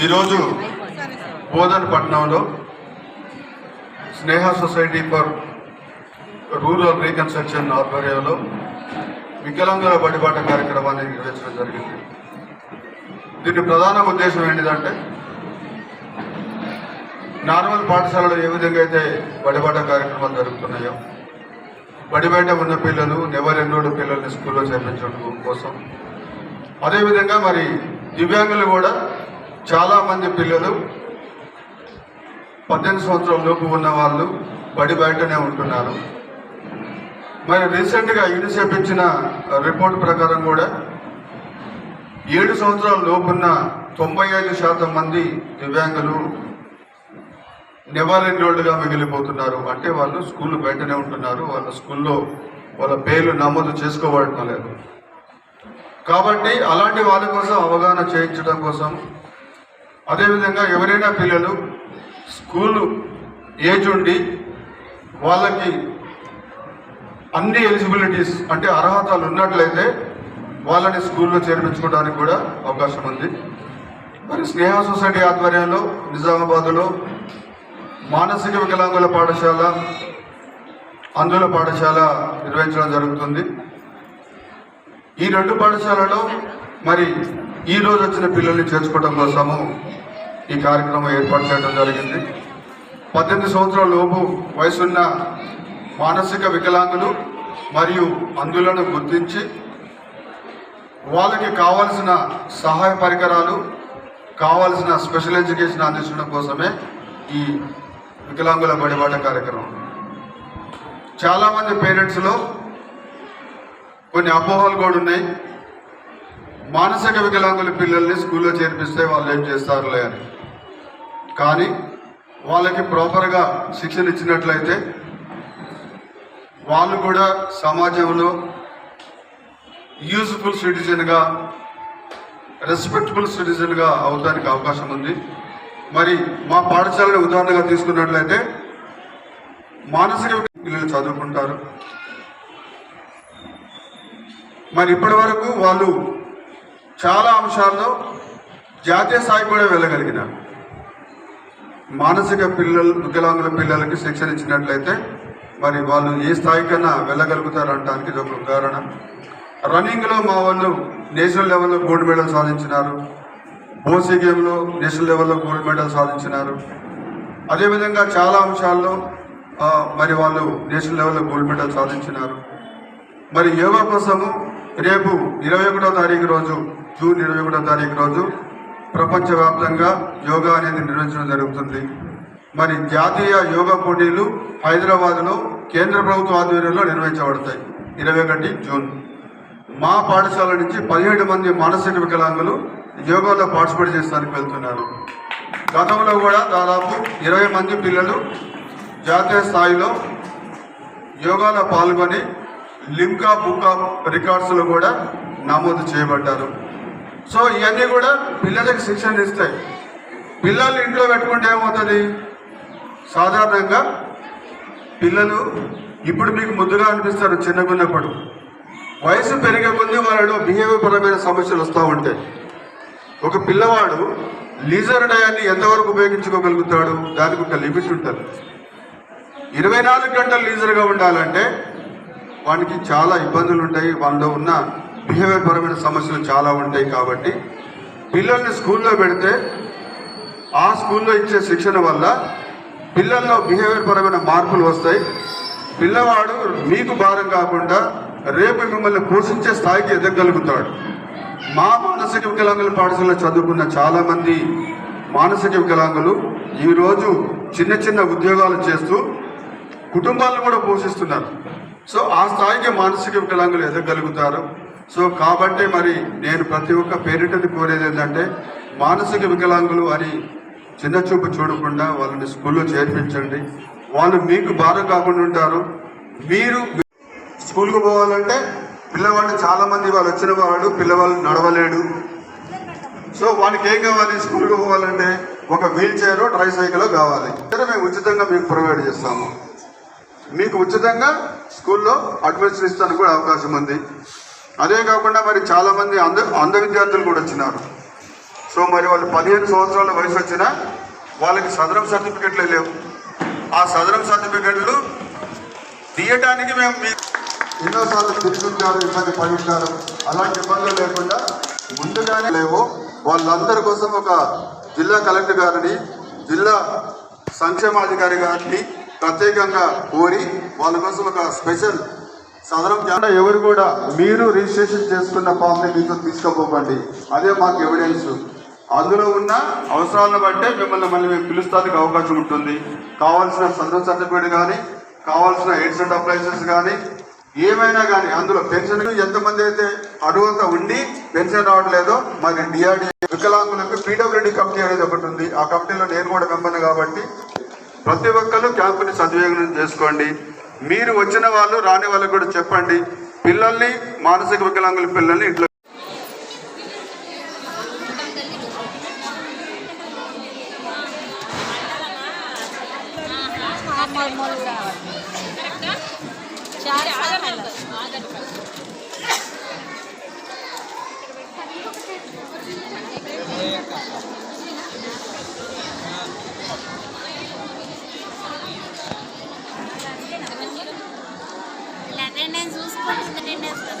ఈరోజు బోధన్ పట్టణంలో Sneha society for rural reconstruction ఆధ్వర్యంలో వికలాంగుల బడిబాట కార్యక్రమాన్ని నిర్వహించడం జరిగింది. దీని ప్రధాన ఉద్దేశం ఏంటిదంటే నార్మల్ పాఠశాలలో ఏ విధంగా అయితే బడిబాట కార్యక్రమాలు జరుగుతున్నాయో బడి బయట ఉన్న పిల్లలు నెవరెన్నోడు పిల్లల్ని స్కూల్లో చేర్పించడం కోసం. అదేవిధంగా మరి దివ్యాంగులు కూడా చాలామంది పిల్లలు పద్దెనిమిది సంవత్సరం లోపు ఉన్న వాళ్ళు బడి బయటనే ఉంటున్నారు. మరి రీసెంట్గా యూనిసెఫ్ ఇచ్చిన రిపోర్ట్ ప్రకారం కూడా ఏడు సంవత్సరాల లోపున్న తొంభై ఐదు శాతం మంది దివ్యాంగులు నివారణోళ్ళుగా మిగిలిపోతున్నారు. అంటే వాళ్ళు స్కూల్ బయటనే ఉంటున్నారు. వాళ్ళ స్కూల్లో వాళ్ళ పేర్లు నమోదు చేసుకోబడటం లేదు. కాబట్టి అలాంటి వాళ్ళ కోసం అవగాహన చేయించడం కోసం అదేవిధంగా ఎవరైనా పిల్లలు స్కూలు ఏజ్ ఉండి వాళ్ళకి అన్ని ఎలిజిబిలిటీస్ అంటే అర్హతలు ఉన్నట్లయితే వాళ్ళని స్కూల్లో చేర్పించుకోవడానికి కూడా అవకాశం ఉంది. మరి స్నేహ సొసైటీ ఆధ్వర్యంలో నిజామాబాద్లో మానసిక వికలాంగుల పాఠశాల అందుల పాఠశాల నిర్వహించడం జరుగుతుంది. ఈ రెండు పాఠశాలలో మరి ఈ రోజు వచ్చిన పిల్లల్ని చేర్చుకోవడం కోసము ఈ కార్యక్రమం ఏర్పాటు చేయడం జరిగింది. పద్దెనిమిది సంవత్సరాల లోపు వయసున్న మానసిక వికలాంగులు మరియు అందులను గుర్తించి వాళ్ళకి కావాల్సిన సహాయ పరికరాలు కావాల్సిన స్పెషల్ ఎడ్యుకేషన్ అందించడం కోసమే ఈ వికలాంగుల బడిబాట కార్యక్రమం. చాలామంది పేరెంట్స్లో కొన్ని అపోహలు కూడా ఉన్నాయి. మానసిక వికలాంగుల పిల్లల్ని స్కూల్లో చేర్పిస్తే వాళ్ళు ఏం చేస్తారులే అని. కానీ వాళ్ళకి ప్రాపర్గా శిక్షణ ఇచ్చినట్లయితే వాళ్ళు కూడా సమాజంలో యూజ్ఫుల్ సిటిజన్గా రెస్పెక్టబుల్ సిటిజన్గా అవడానికి అవకాశం ఉంది. మరి మా పాఠశాలని ఉదాహరణగా తీసుకున్నట్లయితే మానసిక పిల్లలు చదువుకుంటారు. మరి ఇప్పటి వరకు వాళ్ళు చాలా అంశాల్లో జాతీయ స్థాయి కూడా వెళ్ళగలిగినారు. మానసిక పిల్లలు వికలాంగుల పిల్లలకి శిక్షణ ఇచ్చినట్లయితే మరి వాళ్ళు ఏ స్థాయికైనా వెళ్ళగలుగుతారంటానికి ఇది ఒక ఉదాహరణ. రన్నింగ్లో మా వాళ్ళు నేషనల్ లెవెల్లో గోల్డ్ మెడల్ సాధించినారు. బోసీ గేమ్లో నేషనల్ లెవెల్లో గోల్డ్ మెడల్ సాధించినారు. అదేవిధంగా చాలా అంశాల్లో మరి వాళ్ళు నేషనల్ లెవెల్లో గోల్డ్ మెడల్ సాధించినారు. మరి యోగా కోసము రేపు ఇరవై ఒకటో తారీఖు రోజు జూన్ ఇరవై ఒకటో తారీఖు రోజు ప్రపంచవ్యాప్తంగా యోగా అనేది నిర్వహించడం జరుగుతుంది. మరి జాతీయ యోగా పోటీలు హైదరాబాద్లో కేంద్ర ప్రభుత్వ ఆధ్వర్యంలో నిర్వహించబడతాయి. ఇరవై ఒకటి జూన్. మా పాఠశాల నుంచి పదిహేడు మంది మానసిక వికలాంగులు యోగాలో పార్టిసిపేట్ చేస్తానికి వెళ్తున్నారు. గతంలో కూడా దాదాపు ఇరవై మంది పిల్లలు జాతీయ స్థాయిలో యోగాలో పాల్గొని లింకా బుక్ ఆఫ్ రికార్డ్స్లో కూడా నమోదు చేయబడ్డారు. సో ఇవన్నీ కూడా పిల్లలకి శిక్షణ ఇస్తాయి. పిల్లలు ఇంట్లో పెట్టుకుంటే ఏమవుతుంది? సాధారణంగా పిల్లలు ఇప్పుడు మీకు ముద్దుగా అనిపిస్తారు చిన్నగున్నప్పుడు. వయసు పెరిగే కొద్ది వాళ్ళలో బిహేవియర్ పరమైన సమస్యలు వస్తూ ఉంటాయి. ఒక పిల్లవాడు లీజర్ డయాన్ని ఎంతవరకు ఉపయోగించుకోగలుగుతాడు? దానికి ఒక లిమిట్ ఉంటుంది. ఇరవై నాలుగు గంటలు లీజర్గా ఉండాలంటే వానికి చాలా ఇబ్బందులు ఉంటాయి. వాళ్ళలో ఉన్న బిహేవియర్ పరమైన సమస్యలు చాలా ఉంటాయి కాబట్టి పిల్లల్ని స్కూల్లో పెడితే ఆ స్కూల్లో ఇచ్చే శిక్షణ వల్ల పిల్లల్లో బిహేవియర్ పరమైన మార్పులు వస్తాయి. పిల్లవాడు మీకు భారం కాకుండా రేపు మిమ్మల్ని పోషించే స్థాయికి ఎదగలుగుతాడు మా మానసిక వికలాంగుల పాఠశాలలో చదువుకున్న చాలామంది మానసిక వికలాంగులు ఈరోజు చిన్న చిన్న ఉద్యోగాలు చేస్తూ కుటుంబాలను కూడా పోషిస్తున్నారు. సో ఆ స్థాయికి మానసిక వికలాంగులు ఎదగలుగుతారు సో కాబట్టి మరి నేను ప్రతి ఒక్క పేరెంట్ని కోరేది ఏంటంటే మానసిక వికలాంగులు అని చిన్న చూపు చూడకుండా వాళ్ళని స్కూల్లో చేర్పించండి. వాళ్ళు మీకు భారం కాకుండా ఉంటారు. మీరు స్కూల్కి పోవాలంటే పిల్లవాళ్ళు చాలామంది వాళ్ళు వచ్చిన వాళ్ళు పిల్లవాళ్ళు నడవలేడు. సో వానికి ఏం కావాలి? స్కూల్కి పోవాలంటే ఒక వీల్ చైర్ ట్రై సైకిల్ కావాలి. సరే మేము ఉచితంగా మీకు ప్రొవైడ్ చేస్తాము. మీకు ఉచితంగా స్కూల్లో అడ్మిషన్ ఇస్తానికి కూడా అవకాశం ఉంది. అదే కాకుండా మరి చాలామంది అంధ అంధ విద్యార్థులు కూడా వచ్చినారు. సో మరి వాళ్ళు పదిహేను సంవత్సరాల వయసు వచ్చినా వాళ్ళకి సదరం సర్టిఫికెట్లే లేవు. ఆ సదరం సర్టిఫికెట్లు తీయటానికి మేము మీ ఎన్నోసార్లు తిరుగుతుంటారు ఇబ్బంది పడుతున్నారు. అలాంటి ఇబ్బందులు లేకుండా ముందుగానే లేవు. వాళ్ళందరి కోసం ఒక జిల్లా కలెక్టర్ గారిని జిల్లా సంక్షేమాధికారి గారిని ప్రత్యేకంగా కోరి వాళ్ళ కోసం ఒక స్పెషల్ సదరం జాడ ఎవరు కూడా మీరు రిజిస్ట్రేషన్ చేసుకున్న ఫామ్ని మీతో తీసుకోపోకండి. అదే మాకు ఎవిడెన్స్ అందులో ఉన్న అవసరాలను బట్టే మిమ్మల్ని మళ్ళీ మేము పిలుస్తానికి అవకాశం ఉంటుంది. కావాల్సిన సదరం సర్టిఫికేట్ కానీ కావాల్సిన ఎయిడ్స్ అండ్ అప్లైసెస్ కానీ ఏమైనా కానీ అందులో పెన్షన్ ఎంతమంది అయితే అర్హత ఉండి పెన్షన్ రావట్లేదో మరి డిఆర్డి వికలాంగులకు పీడబ్ల్యూడి కమిటీ అనేది ఒకటి ఉంది. ఆ కమిటీలో నేను కూడా మెంబర్ని కాబట్టి ప్రతి ఒక్కరు క్యాంపుని సద్వినియోగం చేసుకోండి. మీరు వచ్చిన వాళ్ళు రాని వాళ్ళకి కూడా చెప్పండి పిల్లల్ని మానసిక వికలాంగుల పిల్లల్ని ఇంట్లో Thank you. participar da minha